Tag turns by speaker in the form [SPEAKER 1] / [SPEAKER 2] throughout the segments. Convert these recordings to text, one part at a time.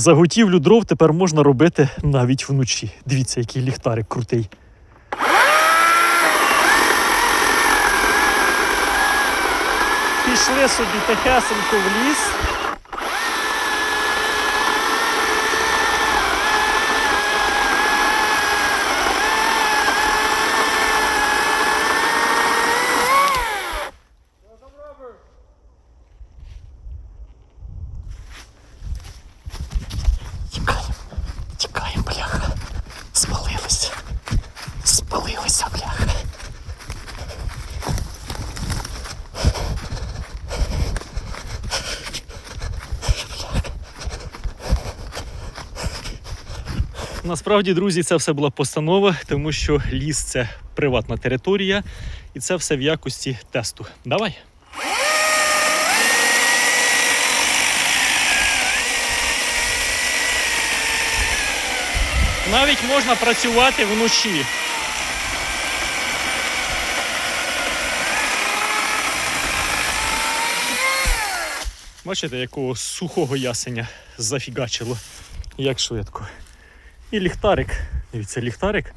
[SPEAKER 1] Заготівлю дров тепер можна робити навіть вночі. Дивіться, який ліхтарик крутий. Пішли собі тихесенько в ліс. Насправді, друзі, це все була постанова, тому що ліс це приватна територія, і це все в якості тесту. Давай. Навіть можна працювати вночі. Бачите, якого сухого ясеня зафігачило, як швидко. І ліхтарик. Дивіться, ліхтарик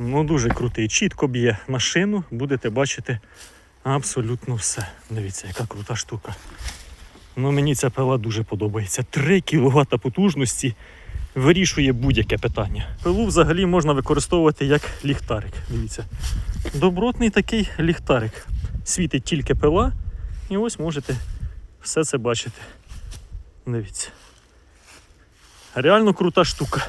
[SPEAKER 1] ну дуже крутий. Чітко б'є на шину, будете бачити абсолютно все. Дивіться, яка крута штука. Ну, мені ця пила дуже подобається. 3 кВт потужності вирішує будь-яке питання. Пилу взагалі можна використовувати як ліхтарик. Дивіться. Добротний такий ліхтарик. Світить тільки пила, і ось можете все це бачити. Дивіться. Реально крута штука.